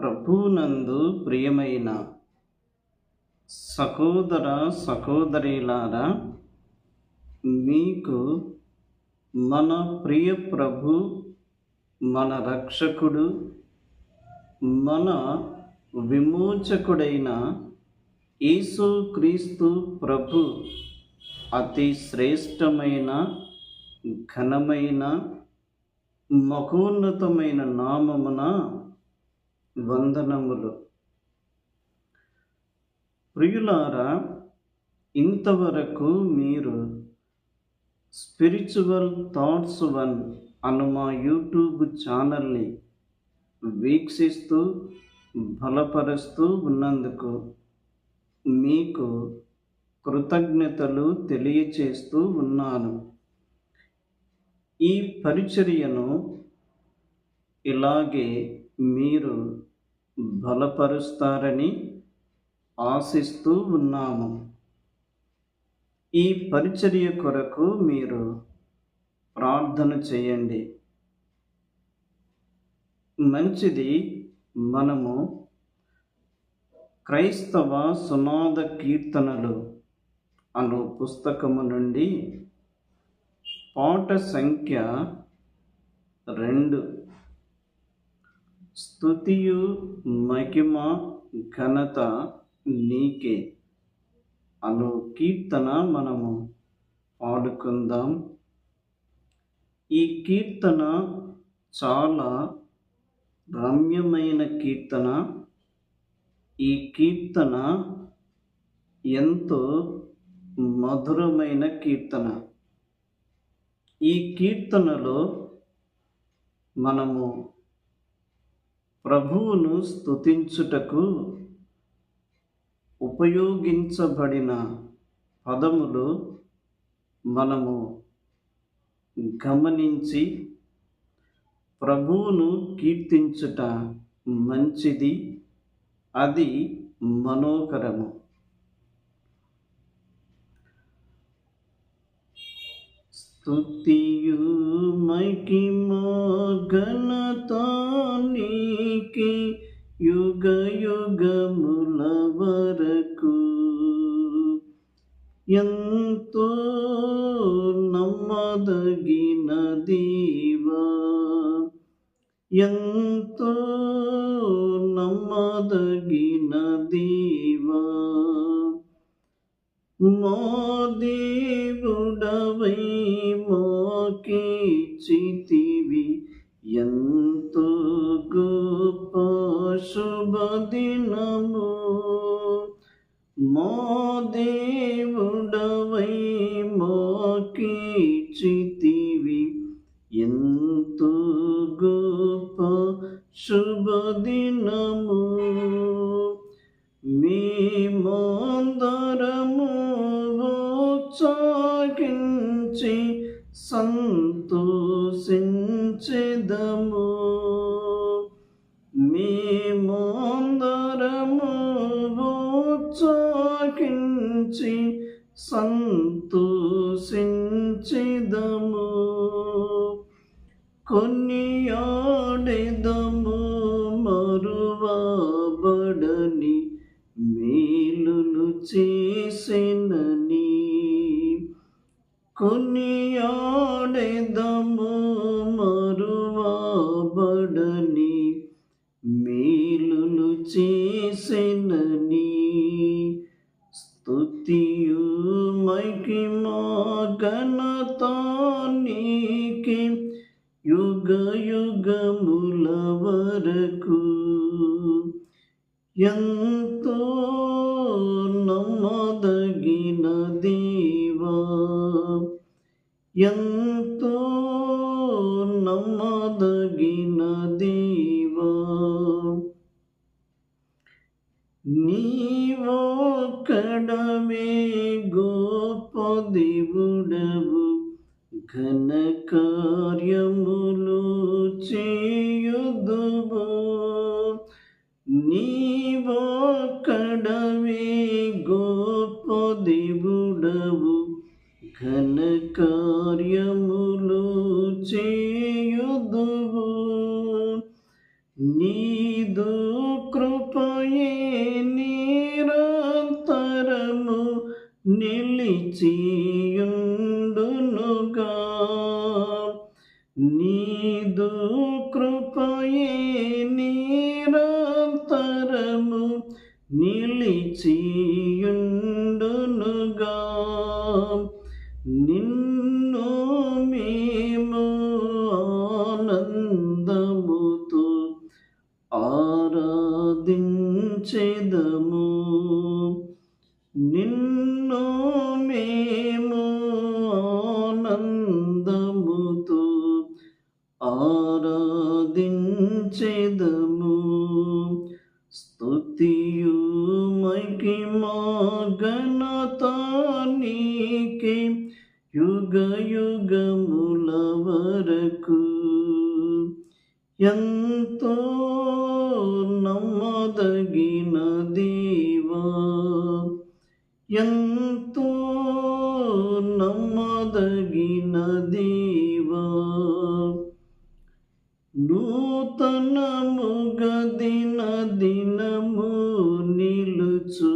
ప్రభునందు ప్రియమైన సహోదర సహోదరిలారా మీకు మన ప్రియ ప్రభు మన రక్షకుడు మన విమోచకుడైన యేసుక్రీస్తు ప్రభు అతి శ్రేష్టమైన ఘనమైన మహోన్నతమైన నామమున వందనములు. ప్రియులారా ఇంతవరకు మీరు స్పిరిచువల్ థాట్స్ వన్ అను మా యూట్యూబ్ ఛానల్ని వీక్షిస్తూ బలపరుస్తూ ఉన్నందుకు మీకు కృతజ్ఞతలు తెలియచేస్తూ ఉన్నాను. ఈ పరిచర్యను ఇలాగే మీరు బలపరుస్తారని ఆశిస్తూ ఉన్నాము. ఈ పరిచర్య కొరకు మీరు ప్రార్థన చేయండి. మంచిది మనము క్రైస్తవ సునాద కీర్తనలు అను పుస్తకము నుండి పాట సంఖ్య రెండు స్తుతియు మహిమ ఘనత నీకే. అను కీర్తన మనము పాడుకుందాం. ఈ కీర్తన చాలా రమ్యమైన కీర్తన. ఈ కీర్తన ఎంతో మధురమైన కీర్తన. ఈ కీర్తనలో మనము ప్రభువును స్తుతించుటకు ఉపయోగించబడిన పదములు మనము గమనించి ప్రభువును కీర్తించుట మంచిది అది మనోహరము. స్తుతియు మహిమా ఘనత నీకి యుగ యుగముల వరకు ఎంతో నమ్మదగిన దీవా ఎంతో నమ్మదగిన దీవా మోదీవుడవై మోకి చితివి ఎంతో గోప శుభదినము మా దేవుడవై మాకిచితివి ఎంతో గొప్ప శుభదినము మీ మందరము చాకించి సంతోషించెదము. చేసినని కొనియాడెదము మరువబడని మేలులు చేసినని స్తుతియు మహిమా ఘనత నీకే యుగ యుగముల వరకు ఎంత ఎంతో నమ్మదగిన దేవా నీవొక్కడమే గొప్ప దేవుడవు ఘన కార్యములు చేయుదువు నీవొక్కడవే గొప్ప దేవుడవు ఘన కార్యములు చేయుదువు. నీదు కృపయే నిరంతరము నిలిచి నిన్ను మేము ఆనందముతో ఆరాధించెదము. నిన్ను మేము ఆనందముతో ఆరాధించెదము. స్తుతియు యుగయుగముల వరకు ఎంతో నమ్మదగిన దేవా ఎంతో నమ్మదగిన దేవా నూతనముగ దిన దినము నిలుచు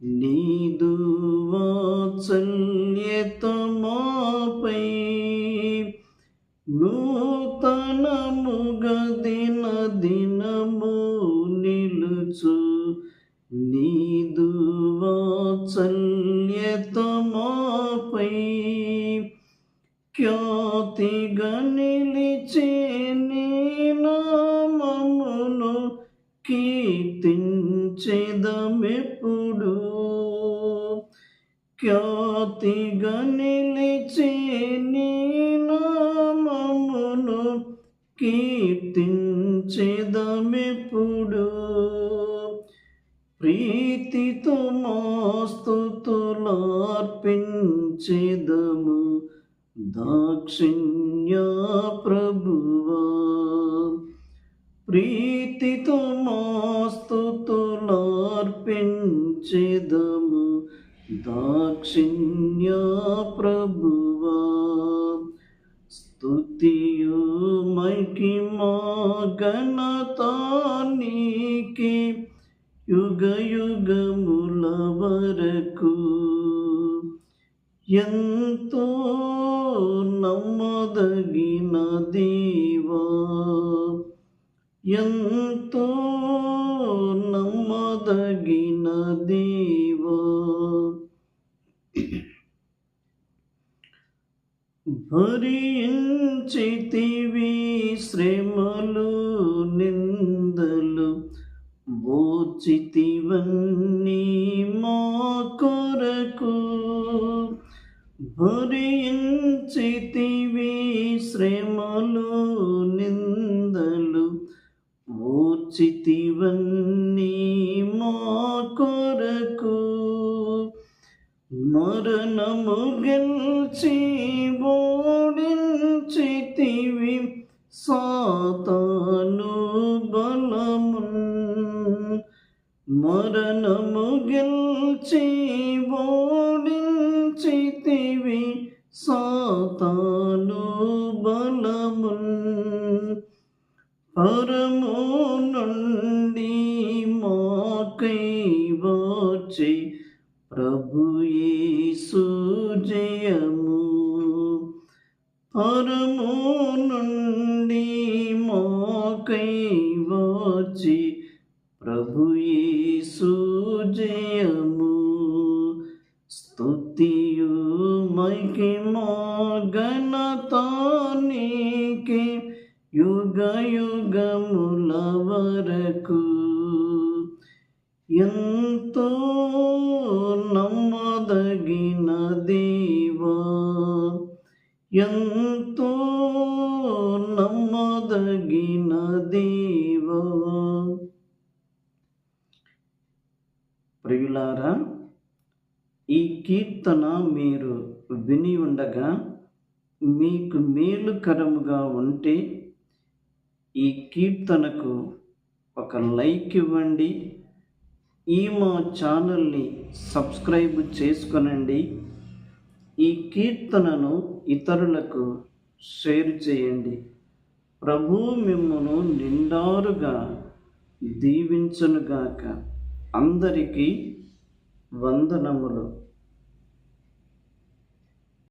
నీదు వాచల్ ఖ్యాతిగా నిలిచే నీ నామమును కీర్తించెదమెప్పుడు. ఖ్యాతిగా నిలిచే నీ నామమును కీర్తించెదమెప్పుడు. ప్రీతితో మాస్తుతులార్పించెదము దాక్షిణ్య ప్రభువా ప్రీతితో మాస్తుతులార్పించెదము దాక్షిణ్య ప్రభువా స్తుతియు మహిమా ఘనత నీకే యుగ యుగముల వరకు ఎంతో నమ్మదగిన దేవా ఎంతో నమ్మదగిన దేవా. భరించితివి శ్రమలు నిందలు బోచితివన్నీ మా కొరకు. భరి మూర్చితివన్నీ మా కొరకు. మరణము గెలిచి ఓడించితివి సాతాను బలమున్. మరణము గెలిచి ఓడించితివి సాతాను బలమున్. పరము నుండి మాకై వచ్చే ప్రభు యేసు జయము. పరము నుండి మాకై వచ్చి ప్రభు యుగయుగముల వరకు ఎంతో నమ్మదగిన దేవా ఎంతో నమ్మదగిన దేవా. ప్రియులారా ఈ కీర్తన మీరు విని ఉండగా మీకు మేలుకరముగా ఉంటే ఈ కీర్తనకు ఒక లైక్ ఇవ్వండి. ఈ మా ఛానల్ని సబ్స్క్రైబ్ చేసుకొనండి. ఈ కీర్తనను ఇతరులకు షేర్ చేయండి. ప్రభు మిమ్మను నిండారుగా దీవించనుగాక. అందరికీ వందనములు.